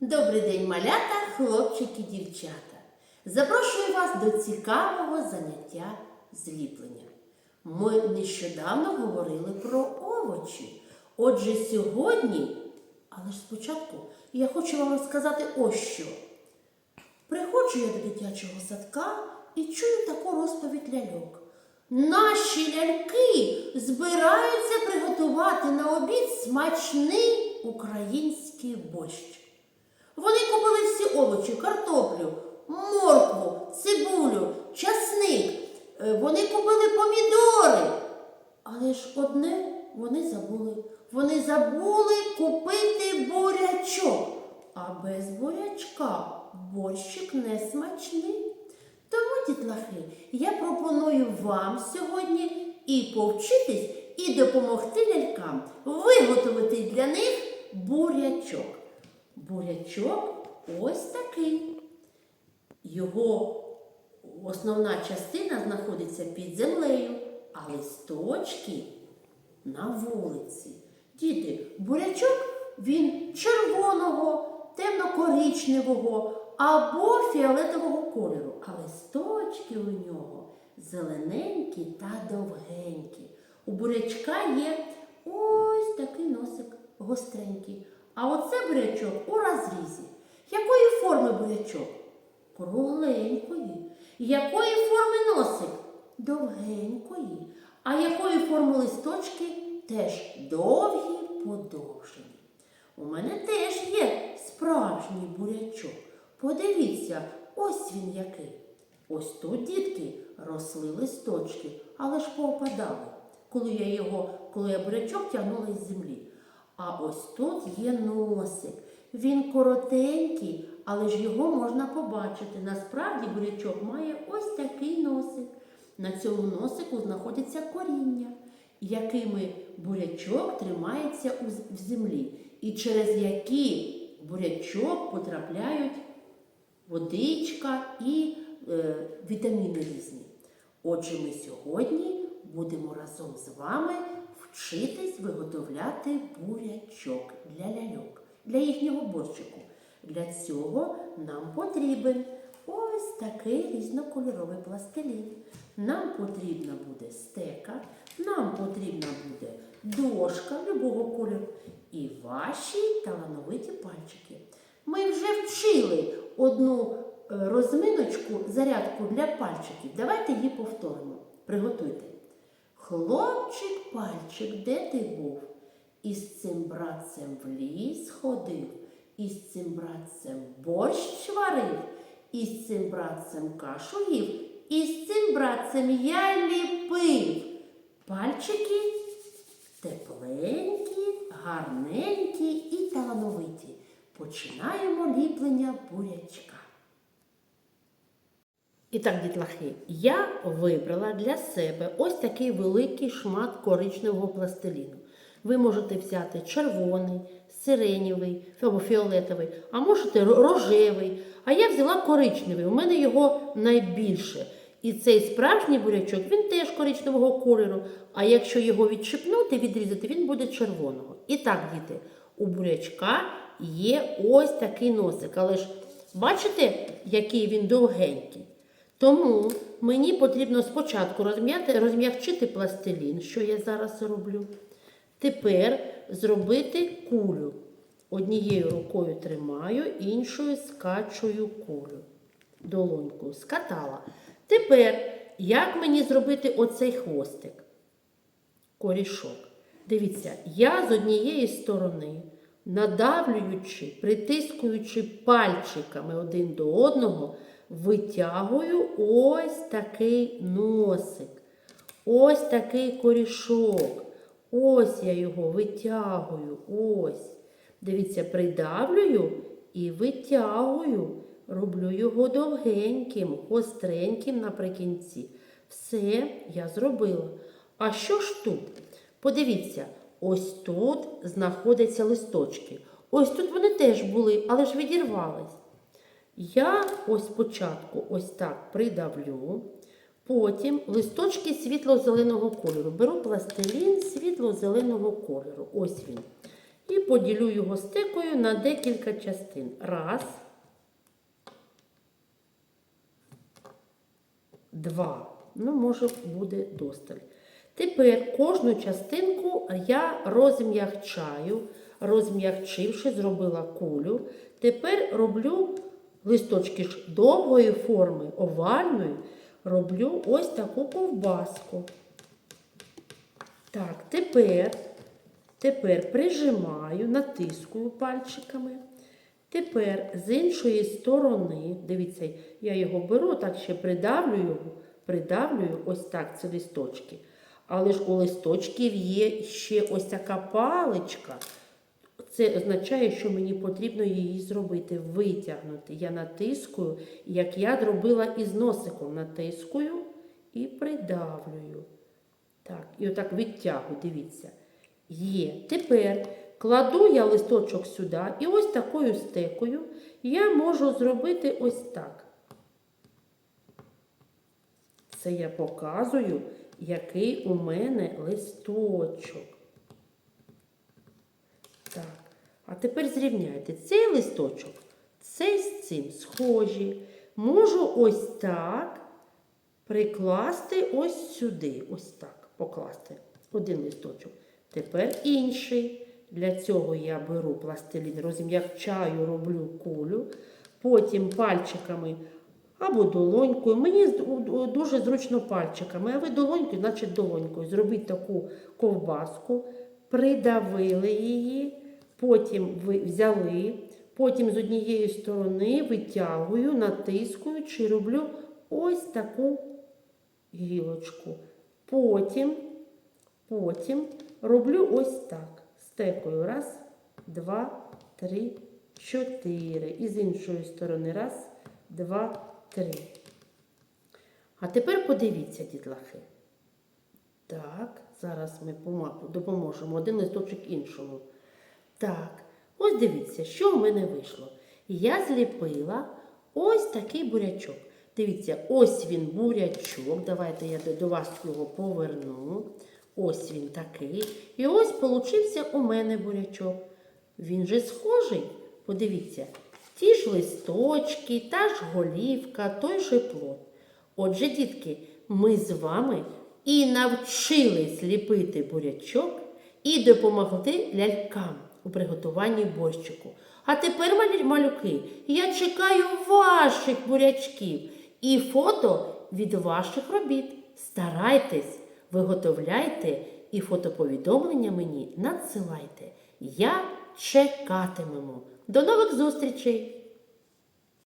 Добрий день, малята, хлопчики, дівчата. Запрошую вас до цікавого заняття зліплення. Ми нещодавно говорили про овочі. Отже, сьогодні, але ж спочатку я хочу вам розказати ось що. Приходжу я до дитячого садка і чую таку розповідь ляльок. Наші ляльки збираються приготувати на обід смачний український борщ. Овочі, картоплю, моркву, цибулю, часник. Е, Вони купили помідори. Але ж одне вони забули. Вони забули купити бурячок. А без бурячка борщик не смачний. Тому, дітлахи, я пропоную вам сьогодні і повчитись, і допомогти лялькам виготовити для них бурячок. Бурячок ось такий. Його основна частина знаходиться під землею, а листочки на вулиці. Діти, бурячок він червоного, темно-коричневого або фіолетового кольору, а листочки у нього зелененькі та довгенькі. У бурячка є ось такий носик гостренький. А оце бурячок у. Якої форми бурячок? Кругленької. Якої форми носик? Довгенької. А якої форми листочки? Теж довгі, подовжені. У мене теж є справжній бурячок. Подивіться, ось він який. Ось тут, дітки, росли листочки, але ж поопадали, коли я його, коли я бурячок тягнула із землі. А ось тут є носик. Він коротенький, але ж його можна побачити. Насправді бурячок має ось такий носик. На цьому носику знаходяться коріння, якими бурячок тримається в землі, і через які бурячок потрапляють водичка і е, вітаміни різні. Отже, ми сьогодні будемо разом з вами вчитись виготовляти бурячок для ляльок, для їхнього борщику. Для цього нам потрібен ось такий різнокольоровий пластилін. Нам потрібна буде стека, нам потрібна буде дошка любого кольору і ваші талановиті пальчики. Ми вже вчили одну е, розминочку, зарядку для пальчиків. Давайте її повторимо. Приготуйте. Хлопчик, пальчик, де ти був? Із цим братцем в ліс ходив, із цим братцем борщ варив, із цим братцем кашу їв, із цим братцем я ліпив. Пальчики тепленькі, гарненькі і талановиті. Починаємо ліплення бурячка. І так, дітлахи, я вибрала для себе ось такий великий шмат коричневого пластиліну. Ви можете взяти червоний, сиренєвий або фіолетовий, а можете рожевий. А я взяла коричневий, у мене його найбільше. І цей справжній бурячок він теж коричневого кольору. А якщо його відчипнути, відрізати, він буде червоного. І так, діти, у бурячка є ось такий носик. Але ж бачите, який він довгенький. Тому мені потрібно спочатку розм'яти, розм'якчити пластилін, що я зараз роблю. Тепер зробити кулю. Однією рукою тримаю, іншою скачую кулю. Долоньку скатала. Тепер, як мені зробити оцей хвостик? Корішок. Дивіться, я з однієї сторони, надавлюючи, притискуючи пальчиками один до одного, витягую ось такий носик, ось такий корішок. Ось я його витягую. Ось. Дивіться, придавлюю і витягую. Роблю його довгеньким, гостреньким наприкінці. Все я зробила. А що ж тут? Подивіться, ось тут знаходяться листочки. Ось тут вони теж були, але ж відірвались. Я ось спочатку ось так придавлю, потім листочки світло-зеленого кольору. Беру пластилін світло-зеленого кольору. Ось він. і поділю його стекою на декілька частин. Раз. Два. Ну, може, буде досталь. Тепер кожну частинку я розм'ягчаю, розм'ягчивши, зробила кулю. Тепер роблю листочки довгої форми, овальної, роблю ось таку ковбаску. Так, тепер, тепер прижимаю, натискую пальчиками. Тепер з іншої сторони, дивіться, я його беру, так ще придавлю придавлюю ось так ці листочки. Але ж у листочків є ще ось така паличка. Це означає, що мені потрібно її зробити, витягнути. Я натискую, як я зробила із носиком, натискую і придавлюю. Так, і отак відтягую, дивіться. Є. Тепер кладу я листочок сюди, і ось такою стекою я можу зробити ось так. Це я показую, який у мене листочок. Так. А тепер зрівняйте цей листочок, цей з цим схожі. Можу ось так прикласти ось сюди. Ось так покласти один листочок. Тепер інший. Для цього я беру пластилін, розм'якчаю, роблю кулю, потім пальчиками або долонькою. Мені дуже зручно пальчиками, а ви долонькою, значить долонькою. Зробіть таку ковбаску, придавили її, потім ви взяли, потім з однієї сторони витягую, натискуючи, роблю ось таку гілочку. Потім, потім роблю ось так. Стекою. Раз, два, три, чотири. І з іншої сторони. Раз, два, три. А тепер подивіться, дітлахи. Так, зараз ми допоможемо один листочок іншому. Так, ось дивіться, що в мене вийшло. Я зліпила ось такий бурячок. Дивіться, ось він бурячок. Давайте я до- вас його поверну. Ось він такий. І ось получився у мене бурячок. Він же схожий. Подивіться, ті ж листочки, та ж голівка, той же плод. Отже, дітки, ми з вами і навчились ліпити бурячок і допомогти лялькам у приготуванні борщику. А тепер, малюки, я чекаю ваших бурячків і фото від ваших робіт. Старайтесь, виготовляйте і фотоповідомлення мені надсилайте. Я чекатимемо. До нових зустрічей!